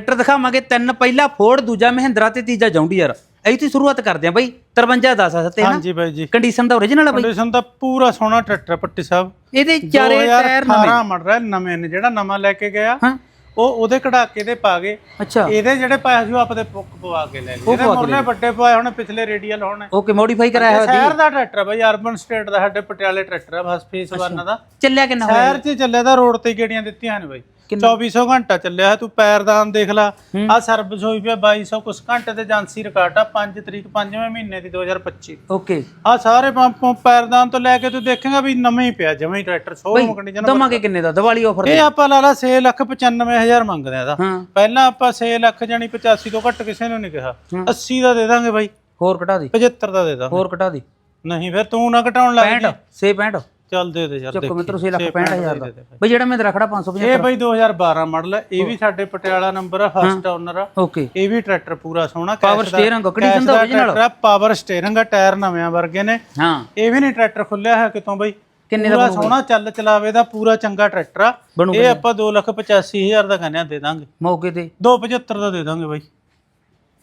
Tractor ਦਿਖਾਵਾਂਗੇ ਤਿੰਨ ਪਹਿਲਾ ਫੋਰਡ ਦੂਜਾ ਮਹਿੰਦਰਾ ਤੇ ਤੀਜਾ ਜੌਂਡੀਅਰ ਇਹ ਤੋਂ ਸ਼ੁਰੂਆਤ ਕਰਦੇ ਆ ਬਈ 53 10 ਸੱਤੇ ਨਾ? ਹਾਂਜੀ ਬਾਈ ਜੀ। ਕੰਡੀਸ਼ਨ ਦਾ ਓਰੀਜਨਲ ਆ ਬਈ। ਕੰਡੀਸ਼ਨ ਤਾਂ ਪੂਰਾ ਸੋਹਣਾ ਟਰੈਕਟਰ ਆ ਪੱਟੀ ਸਾਹਿਬ। ਇਹਦੇ ਚਾਰੇ ਟਾਇਰ ਨਵੇਂ। 2018 ਮਾਡਲ ਨਵੇਂ ਨੇ ਜਿਹੜਾ ਨਵਾਂ ਲੈ ਕੇ ਗਿਆ ਹਾਂ। ਉਹ ਉਹਦੇ ਕਢਾਕੇ ਦੇ ਪਾ ਗਏ। ਅੱਛਾ। ਇਹਦੇ ਜਿਹੜੇ ਪਾਏ ਸੀ ਉਹ ਆਪਦੇ ਪੁੱਕ ਪਵਾ ਕੇ ਲੈ ਗਏ ਇਹਦੇ ਮੁਰਲੇ ਵੱਡੇ ਪਵਾਏ ਹੁਣ ਪਿਛਲੇ ਰੇਡੀਅਲ ਹੋਣੇ। ਓਕੇ ਮੋਡੀਫਾਈ ਕਰਾਇਆ ਹੋਇਆ ਸ਼ਹਿਰ ਦਾ ਟਰੈਕਟਰ ਆ ਬਾਈ ਅਰਬਨ ਸਟੇਟ ਦਾ ਸਾਡੇ ਪਟਿਆਲੇ ਟਰੈਕਟਰ ਆ ਬਸ ਫੇਸ 1 ਦਾ। ਚੱਲਿਆ ਕਿੰਨਾ ਹੋਇਆ ਸ਼ਹਿਰ 'ਚ ਚੱਲਿਆ ਤਾਂ ਰੋਡ ਤੇ ਗੇੜੀਆਂ ਦਿੱਤੀਆਂ ਨੇ ਬਾਈ। 2400 ਘੰਟਾ ਚੱਲਿਆ ਹੈ, ਤੂੰ ਪੈਰਦਾਨ ਦੇਖ ਲੈ। ਆ ਸਰਵਿਸ ਹੋਈ ਪਿਆ 2200 ਕੁਛ ਘੰਟੇ ਤੇ ਏਜੰਸੀ ਰਿਕਾਰਡ ਆ 5 ਤਰੀਕ 5ਵੇਂ ਮਹੀਨੇ ਦੀ 2025 ਓਕੇ। ਆ ਸਾਰੇ ਪੰਪ ਪੈਰਦਾਨ ਤੋਂ ਲੈ ਕੇ ਤੂੰ ਦੇਖੇਗਾ ਵੀ ਨਵਾਂ ਹੀ ਪਿਆ ਜਮਾਂ ਹੀ ਟਰੈਕਟਰ ਸ਼ੋਰੂਮ ਕੰਡੀਸ਼ਨ ਦਵਾਂਗੇ ਕਿੰਨੇ ਦਾ? ਦੀਵਾਲੀ ਆਫਰ ਇਹ ਆਪਾਂ ਲਾ ਲਾ 6 ਲੱਖ 95000 ਮੰਗਦੇ ਆ ਇਹਦਾ। ਪਹਿਲਾਂ ਆਪਾਂ 6 ਲੱਖ ਜਾਨੀ 85 ਤੋਂ ਘੱਟ ਕਿਸੇ ਨੂੰ ਨਹੀਂ ਕਿਹਾ। 80 ਦਾ ਦੇ ਦਾਂਗੇ ਬਾਈ। ਹੋਰ ਘਟਾ ਦੇ। 75 ਦਾ ਦੇ ਦਾਂਗੇ। ਹੋਰ ਘਟਾ ਦੇ। ਨਹੀਂ ਫਿਰ ਤੂੰ ਨਾ ਘਟਾਉਣ ਲੱਗ 65 ਸੇ 65 ਚੱਲ ਦੇ ਦੇ ਯਾਰ ਚੱਕੋ ਮਿੱਤਰੋ 6 ਲੱਖ 65000 ਦਾ ਬਈ ਜਿਹੜਾ ਮੈਂ ਰਖੜਾ 550 ਇਹ ਬਾਈ 2012 ਮਾਡਲ ਹੈ ਇਹ ਵੀ ਸਾਡੇ ਪਟਿਆਲਾ ਨੰਬਰ ਆ ਫਸਟ ਓਨਰ ਆ। ਓਕੇ। ਇਹ ਵੀ ਟਰੈਕਟਰ ਪੂਰਾ ਸੋਹਣਾ ਪਾਵਰ ਸਟੀਅਰਿੰਗ ਕੰਡੀਸ਼ਨ ਦਾ original? ਟਰੈਕਟਰ ਪਾਵਰ ਸਟੀਅਰਿੰਗ ਆ ਟਾਇਰ ਨਵੇਂ ਵਰਗੇ ਨੇ। ਹਾਂ। ਇਹ ਵੀ ਨਹੀਂ ਟਰੈਕਟਰ ਖੁੱਲਿਆ ਹੈ ਕਿਤੋਂ ਬਾਈ। ਕਿੰਨੇ ਪੂਰਾ ਸੋਹਣਾ ਚੱਲ ਚਲਾਵੇ ਦਾ ਪੂਰਾ ਚੰਗਾ ਟਰੈਕਟਰ ਆ। ਇਹ ਆਪਾਂ 285000 ਦਾ ਕਹਿੰਦੇ ਆ ਦੇ ਦਾਂਗੇ। ਮੌਕੇ ਤੇ। 275 ਦਾ ਦੇ ਦਾਂਗੇ ਬਾਈ।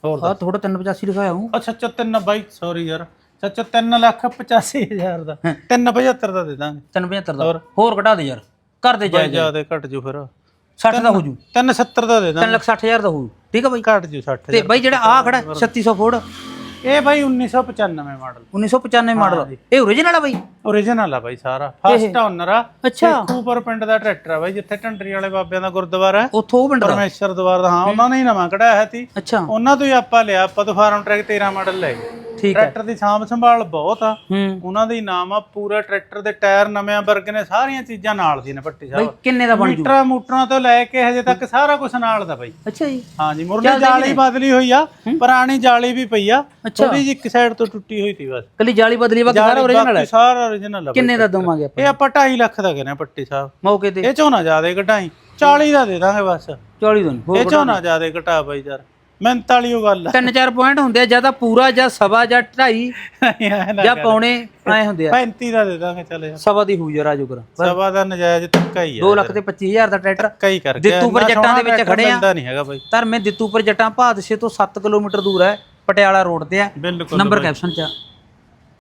ਹੋਰ ਆ ਥੋੜਾ 385 ਲਿਖਾਇਆ ਹੂੰ। ਅੱਛਾ ਅੱਛਾ ਤਿੰਨ ਬਾਈ ਸੌਰੀ ਯਾਰ। ਸੱਚ 3 ਲੱਖ 85000 ਦਾ। 375 ਦਾ ਦੇ ਦਾਂਗੇ। 375 ਦਾ। ਹੋਰ। ਘਟਾ ਦੇ ਯਾਰ। ਕਰ ਦੇ ਜਾਇਜ਼ ਜ਼ਿਆਦਾ ਘਟ ਜੂ ਫਿਰ। 60 ਦਾ ਹੋ ਜੂ। 370 ਦਾ ਦੇ ਦਾਂਗੇ। 3 ਲੱਖ 60000 ਦਾ ਹੋ ਜੂ। ਠੀਕ ਆ ਬਈ? ਘਟ ਜੂ 60 ਤੇ ਬਈ ਜਿਹੜਾ ਆ ਖੜਾ 3600 ਫੋਰਡ ਇਹ ਬਾਈ 1995 ਮਾਡਲ। 1995 ਮਾਡਲ। ਇਹ ਓਰੀਜਨਲ ਆ ਬਈ? ਓਰੀਜਨਲ ਆ ਬਾਈ ਸਾਰਾ। ਫਸਟ ਓਨਰ ਆ। ਅੱਛਾ। ਖੂਪਰ ਪਿੰਡ ਦਾ ਟਰੈਕਟਰ ਆ ਬਾਈ ਜਿੱਥੇ ਢੰਡਰੀ ਵਾਲੇ ਬਾਬਿਆਂ ਦਾ ਗੁਰਦੁਆਰਾ ਹੈ। ਉੱਥੋਂ ਉਹ ਪਿੰਡ ਦਾ? ਪਰਮੇਸ਼ਰ ਦਵਾਰ ਦਾ। ਹਾਂ ਉਹਨਾਂ ਨੇ ਹੀ ਨਵਾਂ ਕਢਾਇਆ ਸੀ ਅੱਛਾ। ਉਹਨਾਂ ਤੋਂ ਹੀ ਆਪਾਂ ਲਿਆ। ਆਪਾਂ ਤੋਂ ਫਾਰਮ ਟਰੈਕ 13 ਮਾਡਲ ਲੈ ਗਏ। ਠੀਕ ਹੈ। ਟਰੈਕਟਰ ਦੀ ਸਾਂਭ ਸੰਭਾਲ ਬਹੁਤ ਆ। ਹੂੰ। ਉਹਨਾਂ ਦਾ ਹੀ ਨਾਮ ਆ ਪੂਰਾ ਟਰੈਕਟਰ ਦੇ ਟਾਇਰ ਨਵੇਂ ਵਰਗੇ ਨੇ ਸਾਰੀਆਂ ਚੀਜ਼ਾਂ ਨਾਲ ਦੀ ਨੇ ਪੱਟੀ ਬਈ ਸਾਹਿਬ ਕਿੰਨੇ ਦਾ ਬਣ ਜੂ? ਮੀਟਰਾਂ ਮੂਟਰਾਂ ਤੋਂ ਲੈ ਕੇ ਹਜੇ ਤੱਕ ਸਾਰਾ ਕੁਝ ਨਾਲ ਦਾ ਬਾਈ। ਅੱਛਾ ਜੀ। ਹਾਂਜੀ ਮੁਰਲੀ ਜਾਲੀ ਬਦਲੀ ਹੋਈ ਆ ਪੁਰਾਣੀ ਜਾਲੀ ਵੀ ਪਈ ਆ। ਥੋੜੀ ਜਿਹੀ ਇੱਕ ਸਾਈਡ ਤੋਂ ਟੁੱਟੀ ਹੋਈ ਸੀ ਬਸ। ਕੱਲੀ ਜਾਲੀ ਬਦਲੀ ਬਾਕੀ ਸਾਰਾ ਓਰੀਜਨਲ ਹੈ ਸਾਰਾ origignal ਆ ਬਾਈ। ਕਿੰਨੇ ਦਾ ਦਵਾਂਗੇ ਆਪਾਂ? ਇਹ ਆਪਾਂ 2.5 ਲੱਖ ਦਾ ਕਹਿੰਦੇ ਪੱਟੀ ਸਾਹਿਬ। ਮੌਕੇ ਤੇ। ਇਹ ਚੋਂ ਨਾ ਜ਼ਿਆਦਾ ਘਟਾਈ। 40 ਦਾ ਦੇ ਦਾਂਗੇ ਬਸ। 40 ਦਿਨ ਹੋਰ ਇਹ ਚੋਂ ਨਾ ਜ਼ਿਆਦਾ ਘਟਾ ਬਾਈ ਯਾਰ। ਮਿਹਨਤ ਵਾਲੀ ਉਹ ਗੱਲ ਆ। ਤਿੰਨ ਚਾਰ ਪੁਆਇੰਟ ਹੁੰਦੇ ਆ ਜਾਂ ਤਾਂ ਪੂਰਾ ਜਾਂ ਸਵਾ ਜਾਂ ਢਾਈ ਜਾਂ ਪੌਣੇ ਐ ਹੁੰਦੇ ਆ। 35 ਦਾ ਦੇ ਦਾਂਗੇ ਚੱਲ ਯਾਰ। ਸਵਾ ਦੀ ਹੋਊ ਜਰਾ ਜੁਗਰ। ਸਵਾ ਦਾ ਨਜਾਇਜ਼ ਧੱਕਾ ਹੀ ਆ 2 ਲੱਖ ਤੇ 25000 ਦਾ ਟਰੈਕਟਰ। ਕਈ ਕਰ ਗਿਆ ਦਿੱਤੂ ਪਰ ਜੱਟਾਂ ਦੇ ਵਿੱਚ ਖੜੇ ਆ। ਨਹੀਂ ਹੈਗਾ ਬਾਈ। ਧਰਮੇ ਦਿੱਤੂਪੁਰ ਜੱਟਾਂ ਭਾਦਸੇ ਤੋਂ 7 ਕਿਲੋਮੀਟਰ ਦੂਰ ਹੈ ਪਟਿਆਲਾ ਰੋਡ ਤੇ ਹੈ। ਬਿਲਕੁਲ ਨੰਬਰ ਕੈਪਸ਼ਨ ਚ ਆ।